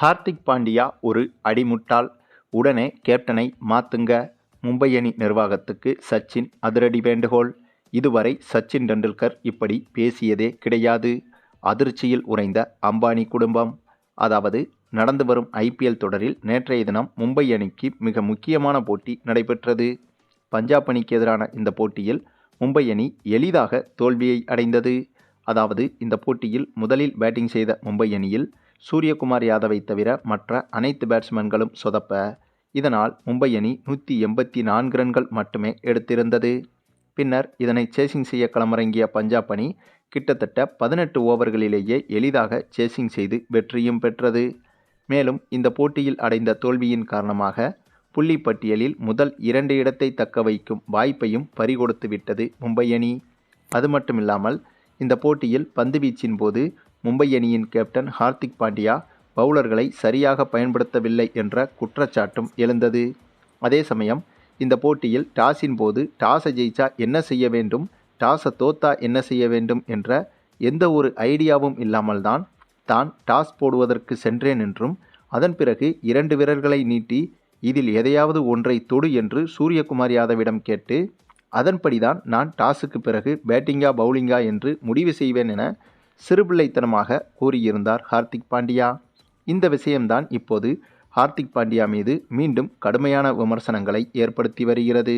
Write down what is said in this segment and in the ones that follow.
ஹார்திக் பாண்டியா ஒரு அடிமுட்டாள். உடனே கேப்டனை மாத்துங்க. மும்பை அணி நிர்வாகத்துக்கு சச்சின் அதிரடி வேண்டுகோள். இதுவரை சச்சின் டெண்டுல்கர் இப்படி பேசியதே கிடையாது. அதிர்ச்சியில் உறைந்த அம்பானி குடும்பம். அதாவது நடந்து வரும் ஐபிஎல் தொடரில் நேற்றைய தினம் மும்பை அணிக்கு மிக முக்கியமான போட்டி நடைபெற்றது. பஞ்சாப் அணிக்கு எதிரான இந்த போட்டியில் மும்பை அணி எளிதாக தோல்வியை அடைந்தது. அதாவது இந்த போட்டியில் முதலில் பேட்டிங் செய்த மும்பை அணியில் சூரியகுமார் யாதவை தவிர மற்ற அனைத்து பேட்ஸ்மேன்களும் சொதப்ப இதனால் மும்பை அணி நூற்றி எண்பத்தி நான்கு ரன்கள் மட்டுமே எடுத்திருந்தது. பின்னர் இதனை சேசிங் செய்ய களமிறங்கிய பஞ்சாப் அணி கிட்டத்தட்ட பதினெட்டு ஓவர்களிலேயே எளிதாக சேசிங் செய்து வெற்றியும் பெற்றது. மேலும் இந்த போட்டியில் அடைந்த தோல்வியின் காரணமாக புள்ளி பட்டியலில் முதல் இரண்டு இடத்தை தக்க வைக்கும் வாய்ப்பையும் பறிகொடுத்து விட்டது மும்பை அணி. அது மட்டுமில்லாமல் இந்த போட்டியில் பந்துவீச்சின் போது மும்பை அணியின் கேப்டன் ஹார்திக் பாண்டியா பவுலர்களை சரியாக பயன்படுத்தவில்லை என்ற குற்றச்சாட்டும் எழுந்தது. அதே சமயம் இந்த போட்டியில் டாஸின் போது டாஸை ஜெயிச்சா என்ன செய்ய வேண்டும் டாஸை தோத்தா என்ன செய்ய வேண்டும் என்ற எந்த ஒரு ஐடியாவும் இல்லாமல் தான் தான் டாஸ் போடுவதற்கு சென்றேன் என்றும் அதன் பிறகு இரண்டு விரல்களை நீட்டி இதில் எதையாவது ஒன்றை தொடு என்று சூரியகுமார் யாதவிடம் கேட்டு அதன்படிதான் நான் டாஸுக்கு பிறகு பேட்டிங்கா பவுலிங்கா என்று முடிவு செய்வேன் என சிறுபிள்ளைத்தனமாக கூறியிருந்தார் ஹார்திக் பாண்டியா. இந்த விஷயம்தான் இப்போது ஹார்திக் பாண்டியா மீது மீண்டும் கடுமையான விமர்சனங்களை ஏற்படுத்தி வருகிறது.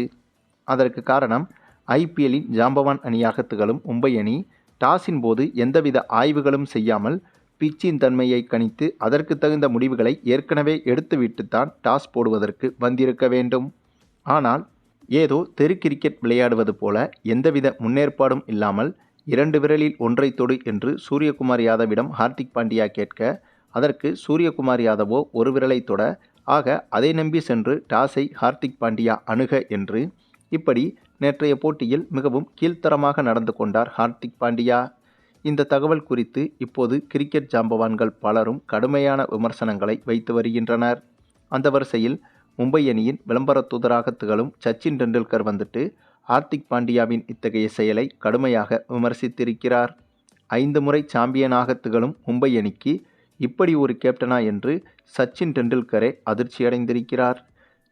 அதற்கு காரணம் ஐபிஎல்லின் ஜாம்பவான் அணியாக திகழும் மும்பை அணி டாஸின் போது எந்தவித ஆய்வுகளும் செய்யாமல் பிச்சின் தன்மையை கணித்து அதற்கு தகுந்த முடிவுகளை ஏற்கனவே எடுத்துவிட்டுத்தான் டாஸ் போடுவதற்கு வந்திருக்க வேண்டும். ஆனால் ஏதோ தெரு கிரிக்கெட் விளையாடுவது போல எந்தவித முன்னேற்பாடும் இல்லாமல் இரண்டு விரலில் ஒன்றை தொடு என்று சூரியகுமார் யாதவிடம் ஹார்திக் பாண்டியா கேட்க அதற்கு சூரியகுமார் யாதவோ ஒரு விரலை தொட ஆக அதை நம்பி சென்று டாஸை ஹார்திக் பாண்டியா அணுக என்று இப்படி நேற்றைய போட்டியில் மிகவும் கீழ்த்தரமாக நடந்து கொண்டார் ஹார்திக் பாண்டியா. இந்த தகவல் குறித்து இப்போது கிரிக்கெட் ஜாம்பவான்கள் பலரும் கடுமையான விமர்சனங்களை வைத்து வருகின்றனர். அந்த வரிசையில் மும்பை அணியின் விளம்பர தூதராக திகழும் சச்சின் டெண்டுல்கர் வந்துட்டு ஹார்திக் பாண்டியாவின் இத்தகைய செயலை கடுமையாக விமர்சித்திருக்கிறார். ஐந்து முறை சாம்பியனாக திகழும் மும்பை அணிக்கு இப்படி ஒரு கேப்டனா என்று சச்சின் டெண்டுல்கரே அதிர்ச்சியடைந்திருக்கிறார்.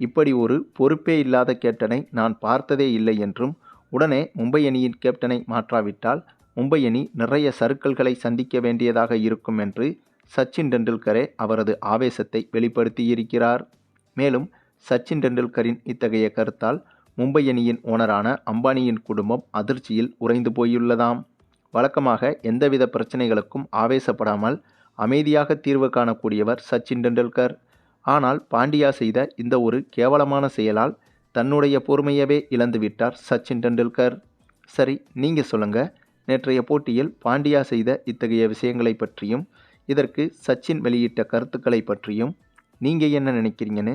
இப்படி ஒரு பொறுப்பே இல்லாத கேப்டனை நான் பார்த்ததே இல்லை என்றும் உடனே மும்பை அணியின் கேப்டனை மாற்றாவிட்டால் மும்பை அணி நிறைய சறுக்கல்களை சந்திக்க வேண்டியதாக இருக்கும் என்று சச்சின் டெண்டுல்கரே அவரது ஆவேசத்தை வெளிப்படுத்தியிருக்கிறார். மேலும் சச்சின் டெண்டுல்கரின் இத்தகைய கருத்தால் மும்பை அணியின் ஓனரான அம்பானியின் குடும்பம் அதிர்ச்சியில் உறைந்து போயுள்ளதாம். வழக்கமாக எந்தவித பிரச்சனைகளுக்கும் ஆவேசப்படாமல் அமைதியாக தீர்வு காணக்கூடியவர் சச்சின் டெண்டுல்கர். ஆனால் பாண்டியா செய்த இந்த ஒரு கேவலமான செயலால் தன்னுடைய பொறுமையவே இழந்துவிட்டார் சச்சின் டெண்டுல்கர். சரி நீங்கள் சொல்லுங்கள் நேற்றைய போட்டியில் பாண்டியா செய்த இத்தகைய விஷயங்களை பற்றியும் இதற்கு சச்சின் வெளியிட்ட கருத்துக்களை பற்றியும் நீங்கள் என்ன நினைக்கிறீங்கன்னு